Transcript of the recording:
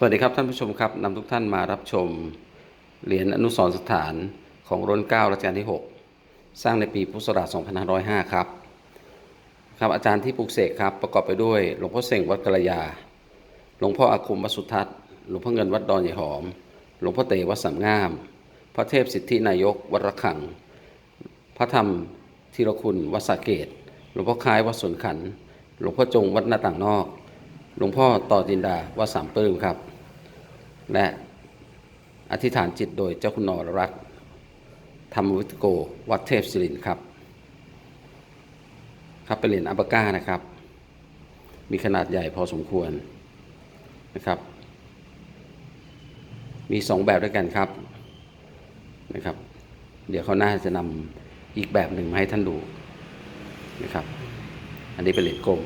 สวัสดีครับท่านผู้ชมครับนำทุกท่านมารับชมเหรียญอนุสรสถานของร้นเก้ารัชกาลที่ 6 สร้างในปีพุทธศักราช2505 ครับ ครับอาจารย์ที่ปลูกเสกครับ ประกอบไปด้วยหลวงพ่อเสงวัดกระยา หลวงพ่ออาคมวัดสุทัศน์หลวงพ่อเงินวัดดอนใหญ่หอม หลวงพ่อเตวัดสามงาม พระเทพสิทธินายก วัดระฆัง พระธรรมธีรคุณวัดสาเกต หลวงพ่อคล้ายวัดสวนขัน หลวงพ่อจงวัดหน้าต่างนอก หลวงพ่อต่อจินดาวัดสามปลื้มครับ และอธิษฐานจิตโดยเจ้าคุณนรรัตน์ธรรมวิทโก วัดเทพศิรินครับ ครับเป็นเหรียญอัปปาก้านะครับ มีขนาดใหญ่พอสมควรนะครับ มีสองแบบด้วยกันครับนะครับ เดี๋ยวเขาน่าจะนำอีกแบบหนึ่งมาให้ท่านดูนะครับ อันนี้เป็นเหรียญกลม